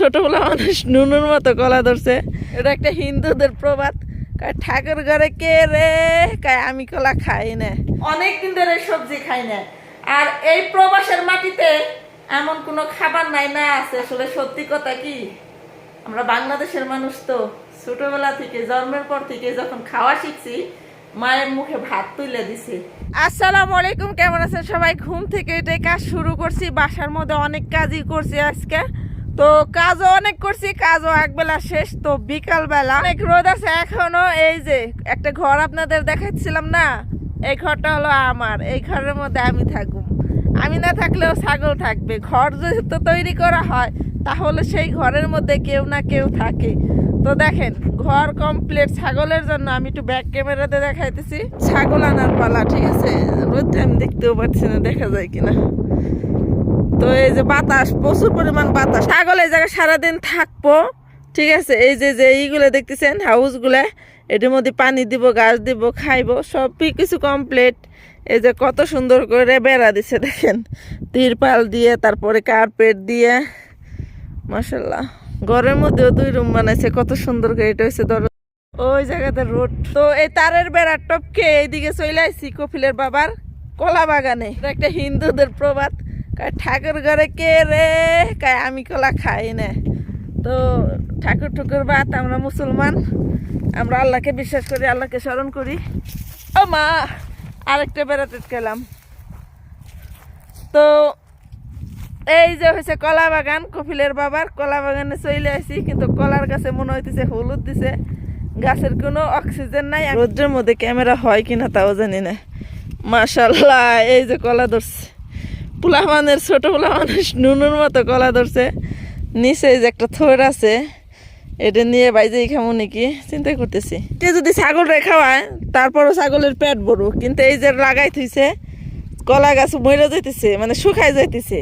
ছোটবেলা মানুষ নুনুর মতো গলা ধরছে। এটা একটা হিন্দুদের প্রবাদ। ঠাকুর ঘরে কে রে? কয় আমি কলা খাই না। অনেক দিন ধরে সবজি খাই না। আর এই প্রবাসের মাটিতে এমন কোনো খাবার নাই না আছে। আসলে সত্যি কথা কি? আমরা বাংলাদেশের মানুষ তো ছোটবেলা থেকে জন্মের পর থেকে যখন খাওয়া শিখছি মায়ের মুখে ভাত তুলে দিছে। আসসালামু আলাইকুম কেমন আছেন সবাই? ঘুম থেকে উঠে কাজ শুরু করছি বাসার মধ্যে অনেক কাজই করছি আজকে। তো কাজও অনেক করছি, কাজও একবেলা শেষ। তো বিকাল বেলা অনেক রোদ আছে, এখনও এই যে একটা ঘর আপনাদের দেখাচ্ছিলাম না? এই ঘরটা হলো আমার, এই ঘরের মধ্যে আমি থাকুম। আমি না থাকলেও ছাগল থাকবে। ঘর যেহেতু তৈরি করা হয়, তাহলে সেই ঘরের মধ্যে কেউ না কেউ থাকে। তো দেখেন, ঘর কমপ্লিট ছাগলের জন্য আমি একটু ব্যাক ক্যামেরাতে দেখাইতেছি। ছাগল আনার পালা, ঠিক আছে? রোদটা আমি দেখতেও পাচ্ছি না, দেখা যায় কিনা। তো এই যে বাতাস, প্রচুর পরিমাণ বাতাস। ছাগল এই জায়গায় সারাদিন থাকব, ঠিক আছে? এই যে যে এইগুলো দেখতেছেন, হাউসগুলা, এটার মধ্যে পানি দিব, গাছ দিব, খাইবো, সব কিছু কমপ্লিট এই যে কত সুন্দর করে বেড়া দিছে, দেখেন। তিরপাল দিয়ে, তারপরে কার্পেট দিয়ে মাসাল্লাহ ঘরের মধ্যেও দুই রুম বানাইছে, কত সুন্দর করে, এটা হচ্ছে ধরো ওই জায়গাতে রোড। তো এই তারের বেড়ার টপকে এইদিকে চলে আসছি কপিলের বাবার কলা বাগানে। একটা হিন্দুদের প্রবাদ। ঠাকুর ঘরে কে রে? কয়, আমি কলা খাই না। তো ঠাকুর ঠুকুর বাদ আমরা মুসলমান, আমরা আল্লাহকে বিশ্বাস করি, আল্লাহকে স্মরণ করি। ও মা, আরেকটা বেড়াতে গেলাম। তো এই যে হয়েছে কলা বাগান, কপিলের বাবার কলা বাগানে চলে আসি কিন্তু কলার গাছে মনে হইতেছে হলুদ দিছে। গাছের কোনো অক্সিজেন নাই। রোদ্রের মধ্যে ক্যামেরা হয় কিনা তাও জানি না। মাশাল্লাহ এই যে কলা ধরছে। পোলা মানের ছোট পোলা মানুষ নুনুর মতো কলা ধরছে। নিচে যে একটা থোর আছে, এটা নিয়ে বাইজেই খামো নাকি? চিন্তা করতেছি। এটা যদি ছাগল রে খাওয়ায়, তারপরও ছাগলের পেট বড় কিন্তু এই যে লাগাই থইছে, কলা গাছ মরে যাইতেছে মানে শুকাই যাইতেছে।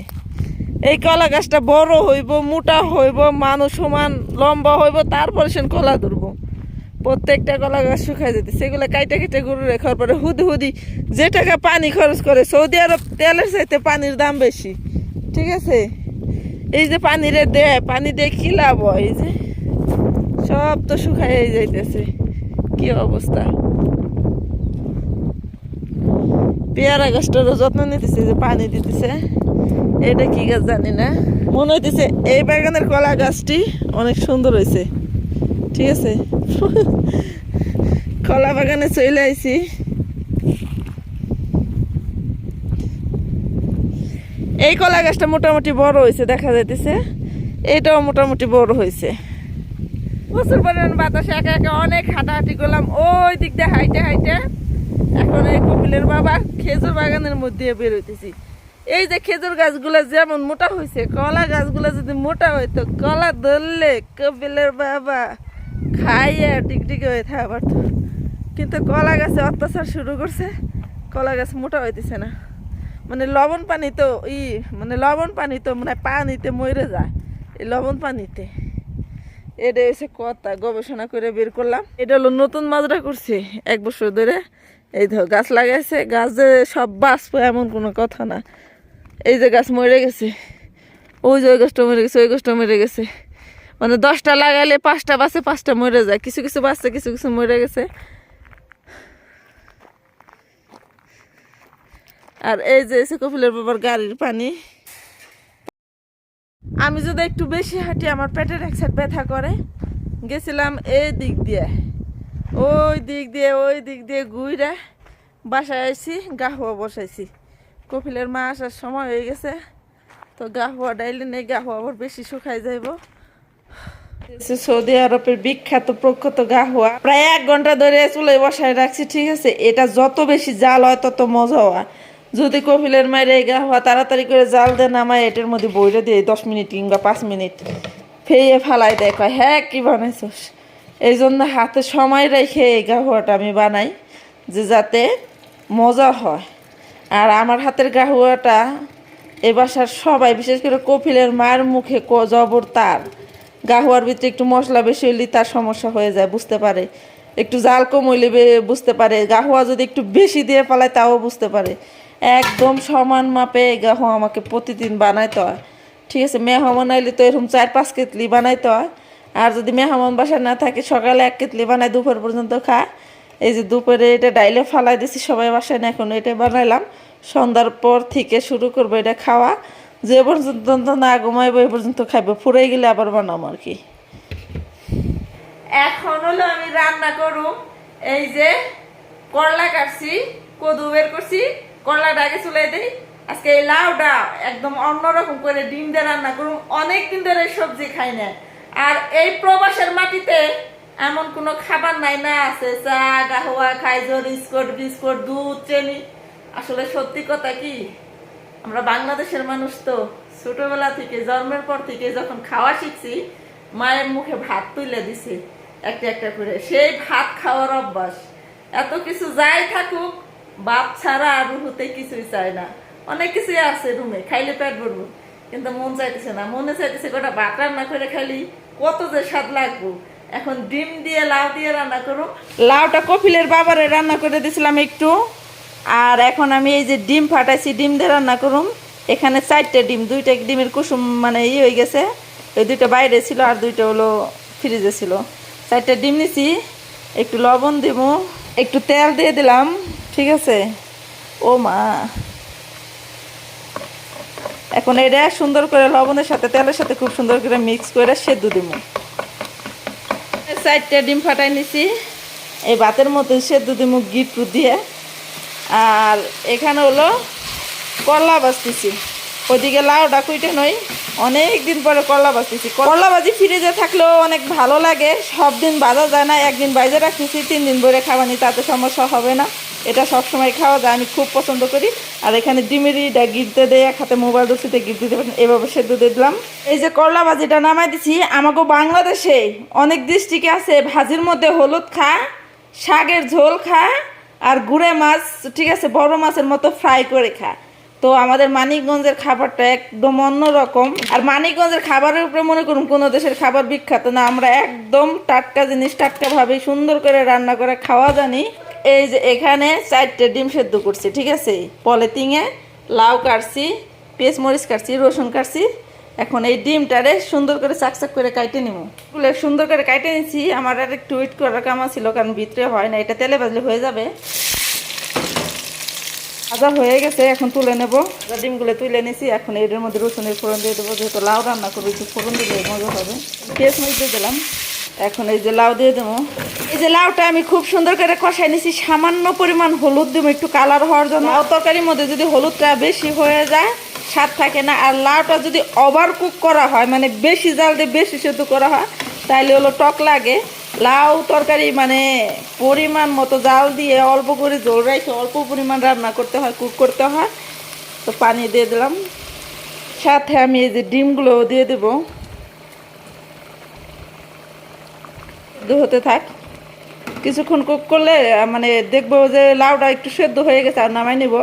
এই কলা গাছটা বড় হইব, মোটা হইব, মানুষ সমান লম্বা হইব, তারপরে সে কলা ধরবো। প্রত্যেকটা কলা গাছ শুকাই যেতে, সেগুলো কাইটে কেটে গরু রেখার পরে হুদি হুদি যে টাকা পানি খরচ করে, সৌদি আরব তেলের চাইতে পানির দাম বেশি, ঠিক আছে? এই যে পানি রে দেয় পানি দিয়ে কি লাভ হয়? এই যে সব তো শুকাই যাইতেছে, কি অবস্থা? পেয়ারা গাছটারও যত্ন নিতেছে যে পানি দিতেছে। এটা কি গাছ জানি না। মনে হইতেছে এই বাগানের কলা গাছটি অনেক সুন্দর হয়েছে ঠিক আছে? কলা বাগানে চলে আইছি। এই কলা গাছটা মোটামুটি বড় হয়েছে দেখা যাইতেছে। এটাও মোটামুটি বড় হয়েছে প্রচুর পরিমাণ বাতাসে একা একা অনেক হাঁটাহাঁটি করলাম। ওই দিক দিয়ে হাইটে হাইটে এখন এই কপিলের বাবা খেজুর বাগানের মধ্যে বের হইতেছি। এই যে খেজুর গাছগুলো যেমন মোটা হয়েছে কলা গাছগুলো যদি মোটা হইতো কলা ধরলে কপিলের বাবা। খাইয়া টিকটিকে হয়ে থাকা পারত কিন্তু কলা গাছে অত্যাচার শুরু করছে। কলা গাছ মোটা হইতেছে না। মানে লবণ পানি তো ই মানে লবণ পানি তো মানে পানিতে মরে যায়। এই লবণ পানিতে। এটা এসে কথা, গবেষণা করে বের করলাম। এটা হলো নতুন মাজরা করছে এক বছর ধরে। এই ধর, গাছ লাগাইছে, গাছ যে সব বাঁচবো এমন কোনো কথা না। এই যে গাছ মরে গেছে। ওই যে ওই গাছটা মরে গেছে, ওই গাছটা মরে গেছে। মানে দশটা লাগালে পাঁচটা বাসে পাঁচটা মরে যায়। কিছু কিছু বাঁচছে কিছু কিছু মরে গেছে। আর এই যে এসে কপিলের বাবার গাড়ির পানি। আমি যদি একটু বেশি হাঁটি আমার পেটের এক সাইড ব্যথা করে, গেছিলাম এই দিক দিয়ে। ওই দিক দিয়ে, ওই দিক দিয়ে ঘুরে বাসায় আইছি, গাহুয়া বসাইছি। কপিলের মা আসার সময় হয়ে গেছে। তো গাহুয়া ডাইলে নেই, গাহুয়া আবার বেশি শুকাই যাইব। সৌদি আরবের বিখ্যাত প্রখ্যাত গাহুয়া। প্রায় এক ঘণ্টা ধরে চুলে বসায় রাখছি, ঠিক আছে? এটা যত বেশি জাল হয়, তত মজা হয়। যদি কপিলের মায়ের এই গাহুয়া তাড়াতাড়ি করে জাল দেয় নামায় এটার মধ্যে বইরে দিয়ে দশ মিনিট কিংবা পাঁচ মিনিট ফেয়ে ফালাই দেয়। কয় হ্যাঁ কি বানাইছস? এই জন্য হাতে সময় রেখে এই গাহুয়াটা আমি বানাই, যে যাতে মজা হয়। আর আমার হাতের গাহুয়াটা এ বাসার সবাই, বিশেষ করে কপিলের মায়ের মুখে জবর তার গাহুয়ার ভিতরে একটু মশলা বেশি হইলে তার সমস্যা হয়ে যায়, বুঝতে পারে। একটু জাল কম হইলে বুঝতে পারে। গাহুয়া যদি একটু বেশি দিয়ে ফেলায় তাও বুঝতে পারে। একদম সমান মাপে এই গাহুয়া আমাকে প্রতিদিন বানাইতে হয়। ঠিক আছে, মেহমান আইলে তো এরকম চার পাঁচ কেতলি বানাইতে হয়। আর যদি মেহমান বাসা না থাকে, সকালে এক কেতলি বানায়, দুপুর পর্যন্ত খা এই যে দুপুরে এটা ডাইলে ফালাই দিছি, সবাই বাসায় না, এখন এটা বানাইলাম। সন্ধ্যার পর থেকে শুরু করব এটা খাওয়া। যে পর্যন্ত না ঘুমাইবো এই পর্যন্ত খাইবো ফুরাই গেলে আবার বানাবো আর কি। এখন হলো আমি রান্না করুম। এই যে করলা কাটছি, কদু বের করছি, করলাটা আগে চুলাই দেই। আজকে এই লাউটা একদম অন্যরকম করে ডিম দিয়ে রান্না করুম। অনেক দিন ধরে সবজি খাই না আর এই প্রবাসের মাটিতে এমন কোনো খাবার নাই না, আছে চা, গাহুয়া, খাইজো, বিস্কুট বিস্কুট, দুধ, চিনি। আসলে সত্যি কথা কি? আমরা বাংলাদেশের মানুষ তো, ছোটবেলা থেকে, জন্মের পর থেকে যখন খাওয়া শিখছি, মায়ের মুখে ভাত তুলে দিছে, একটা একটা করে। সেই ভাত খাওয়ার অভ্যাস। এত কিছু যাই থাকুক, বাপ ছাড়া আর রুহুতে কিছুই চায় না। অনেক কিছুই আছে রুমে, খাইলে পেট ভরবো, কিন্তু মন চাইতেছে না। মনে চাইতেছে গোটা ভাত রান্না করে খাইলি, কত যে স্বাদ লাগবো। এখন ডিম দিয়ে লাউ দিয়ে রান্না করো। লাউটা কপিলের বাবারে রান্না করে দিছিলাম একটু। আর এখন আমি এই যে ডিম ফাটাইছি, ডিম দিয়ে রান্না করুম। এখানে চারটে ডিম, দুইটা ডিমের কুসুম মানে ই হয়ে গেছে। ওই দুইটা বাইরে ছিল আর দুইটা হলো ফ্রিজে ছিল। চারটে ডিম নিছি, একটু লবণ দিব একটু তেল দিয়ে দিলাম, ঠিক আছে? ও মা। এখন এটা সুন্দর করে লবণের সাথে, তেলের সাথে খুব সুন্দর করে মিক্স করে সেদ্ধ দিব চারটে ডিম ফাটাই নিছি। এই ভাতের মধ্যে সেদ্ধ দিব গিট্টু দিয়ে। আর এখানে হলো করলা বাজতেছি। ওইদিকে লাউটা কুইটে নই অনেক দিন পরে করলা বাজতেছি। করলা বাজি ফ্রিজে থাকলেও অনেক ভালো লাগে, সব দিন বাজা যায় না, একদিন বাইরে রাখতেছি, তিন দিন ভরে খাওয়ানি তাতে সমস্যা হবে না। এটা সব সময় খাওয়া যায়, আমি খুব পছন্দ করি। আর এখানে ডিমেরিটা গিরতে দেয় এক হাতে মোবাইল দর্শিতে দিতে পারেন এভাবে সেদ্ধ দিয়ে দিলাম। এই যে করলা ভাজিটা নামাই দিছি আমাকে বাংলাদেশে অনেক দৃষ্টিকে আছে, ভাজির মধ্যে হলুদ খা, শাকের ঝোল খা আর গুড়ে মাছ, ঠিক আছে, বড় মাছের মতো ফ্রাই করে খা। তো আমাদের মানিকগঞ্জের খাবারটা একদম অন্যরকম। আর মানিকগঞ্জের খাবারের উপরে মনে করুন, কোনো দেশের খাবার বিখ্যাত না। আমরা একদম টাটকা জিনিস টাটকাভাবে সুন্দর করে রান্না করে খাওয়া জানি। এই যে এখানে চারটে ডিম সেদ্ধ করছি, ঠিক আছে? পলিথিনে লাউ কাটছি, পেঁয়াজ মরিচ কাটছি, রসুন কাটছি এখন এই ডিমটারে সুন্দর করে চাকচাক করে কাইটে নিবগুলো সুন্দর করে কাইটে নিচ্ছি আমার আর একটু উইট করার কামা ছিল কারণ ভিতরে হয় না, এটা তেলে বাজলে হয়ে যাবে। ভাজা হয়ে গেছে, এখন তুলে নেব। ডিমগুলো তুলে নিছি, এখন এর মধ্যে রসুনের ফোড়ন দিয়ে দেবো, যেহেতু লাউ রান্না করব, একটু ফোড়ন দিলে মজা হবে। পেঁয়াজ মরিচ দিয়ে দিলাম। এখন এই যে লাউ দিয়ে দেবো। এই যে লাউটা আমি খুব সুন্দর করে কষাই নিছি, সামান্য পরিমাণ হলুদ দেবো, একটু কালার হওয়ার জন্য। তরকারির মধ্যে যদি হলুদটা বেশি হয়ে যায় স্বাদ থাকে না। আর লাউটা যদি ওভার কুক করা হয় মানে বেশি জাল দিয়ে বেশি সেদ্ধ করা হয় তাহলে হলো টক লাগে। লাউ তরকারি মানে পরিমাণ মতো জাল দিয়ে অল্প করে জল রেখে অল্প পরিমাণ রান্না করতে হয় কুক করতে হয়। তো পানি দিয়ে দিলাম। সাথে আমি এই যে ডিমগুলো দিয়ে দেবো। হতে থাক। কিছুক্ষণ কুক করলে মানে দেখব যে লাউটা একটু সেদ্ধ হয়ে গেছে, আর নামাই নেব।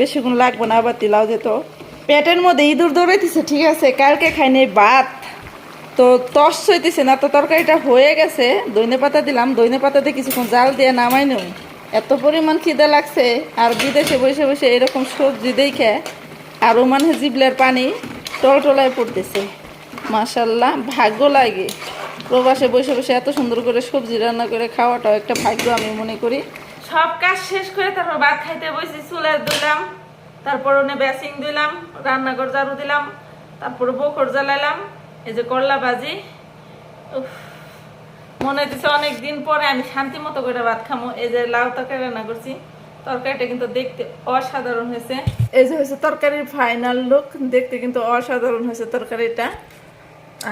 বেশিক্ষণ লাগবে না, আবার লাউ যেত। পেটের মধ্যে ইঁদুর দৌড়াইতেছে, ঠিক আছে, কালকে খাইনি ভাত। তো তস হইতেছে না, তো তরকারিটা হয়ে গেছে, দইনে পাতা দিলাম, দইনে পাতাতে কিছুক্ষণ জাল দিয়ে নামাই নেব এত পরিমাণ খিদে লাগছে, আর বিদেশে বসে বসে এরকম সবজি দেখে আরও মানে জিবলের পানি টলটলায় পড়তেছে। মাশাল্লাহ, ভাগ্য লাগে। প্রবাসে বসে বসে এত সুন্দর করে সবজি রান্না করে খাওয়াটাও একটা ভাগ্য আমি মনে করি। সব কাজ শেষ করে তারপর ভাত খাইতে বসে চুলে দিলাম তারপর ওনে বেসিং দিলাম রান্নাঘর ঝাড়ু দিলাম তারপর বকর জ্বালাইলাম এই যে করলা ভাজি। উফ, মনে হচ্ছে অনেক দিন পরে আমি শান্তি মতো করে ভাত খামো এই যে লাউ তরকারি রান্না করছি। তরকারিটা কিন্তু দেখতে অসাধারণ হয়েছে। এই যে হয়েছে তরকারির ফাইনাল লুক দেখতে কিন্তু অসাধারণ হয়েছে তরকারিটা।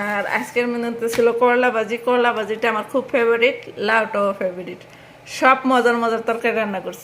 আর আজকের মেনুতে ছিল করলা ভাজি করলা ভাজিটা আমার খুব ফেভারিট লাউটাও ফেভারিট সব মজার মজার তরকারি রান্না করছি।